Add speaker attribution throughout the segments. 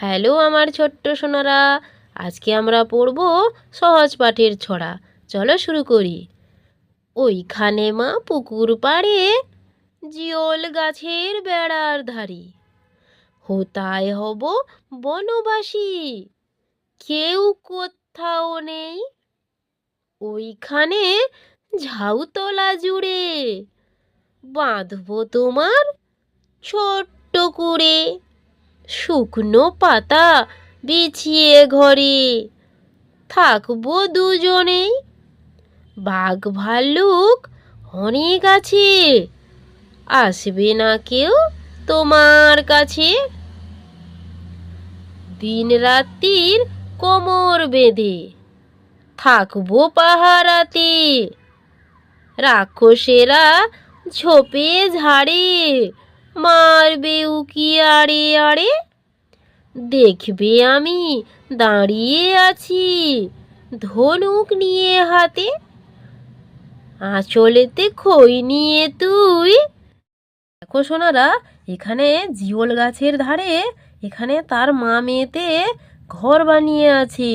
Speaker 1: Hello আমার ছোট্ট সোনারা, আজকে আমরা পড়ব সহজ পাঠের ছড়া। চলো শুরু করি। ওইখানে মা পুকুর পাড়ে জিওল গাছের বেড়ার ধারে। হোতায় হব বনবাসী, কেউ কোথাও নেই। ওইখানে ঝাউতলা জুড়ে বাঁধবো তোমার ছোট্ট করে শুকনো পাতা বিছিয়ে ঘরে। থাকব দুজনেই। বাঘ ভাল্লুক অনেক আছে। আসবে না কেউ তোমার কাছে। দিন রাত্রির কোমর বেঁধে থাকব পাহারাতে। রাক্ষসেরা ঝোপে ঝাড়ে মারবে উকি আড়ে আড়ে দেখবে আমি, দাঁড়িয়ে আছি। ধনুক নিয়ে হাতে। আঁচলেতে খই নিয়ে তুই। দেখো সোনারা, এখানে জিওল গাছের ধারে, এখানে তার মা মেয়েতে ঘর বানিয়ে আছে।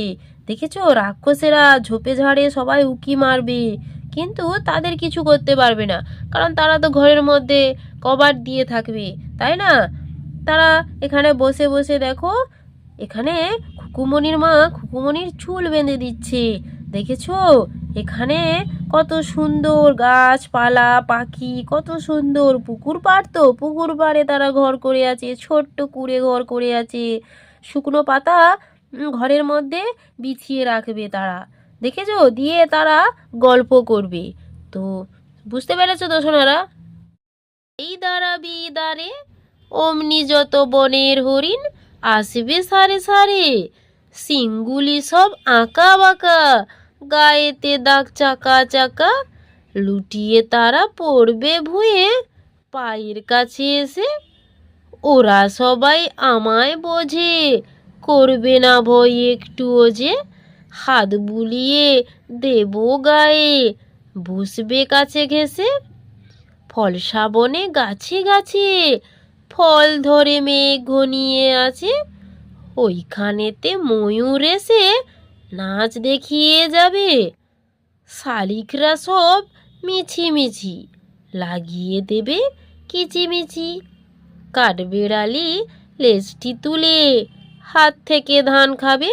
Speaker 1: দেখেছ? রাক্ষসেরা ঝোপে ঝাড়ে সবাই উকি মারবে। কিন্তু তাদের কিছু করতে পারবে না। কারণ তারা তো ঘরের মধ্যে কভার দিয়ে থাকবে, তাই না? তারা এখানে বসে বসে দেখো, এখানে খুকুমনির মা খুকুমনির চুল বেঁধে দিচ্ছে। দেখেছ? এখানে কত সুন্দর গাছপালা, পাখি, কত সুন্দর পুকুর পাড় তো। পুকুর পাড়ে তারা ঘর করে আছে, ছোট্ট কুড়ে ঘর করে আছে। শুকনো পাতা ঘরের মধ্যে বিছিয়ে রাখবে তারা। দেখেছ? দিয়ে তারা গল্প করবে। তো বুঝতে পেরেছ তো সোনারা? এই দাঁড়াবি দাঁড়ে অমনি যত বনের হরিণ আসবে সারে সারে। সিংগুলি সব আঁকা বাঁকা, গায়েতে দাগ চাকা চাকা, লুটিয়ে তারা পড়বে ভুঁয়ে। পায়ের কাছে এসে ওরা সবাই আমায় বোঝে, করবে না ভয় একটুও যে হাত বুলিয়ে দেব গায়ে। বসবে কাছে ঘেসে ফল শ্রাবণে গাছে গাছে। ফল ধরে মেঘ ঘনিয়ে আছে, ওইখানেতে ময়ূর এসে নাচ দেখিয়ে যাবে। শালিকরা সব মিছিমিছি লাগিয়ে দেবে কিচিমিচি। কাঠবেড়ালি লেজটি তুলে, হাত থেকে ধান খাবে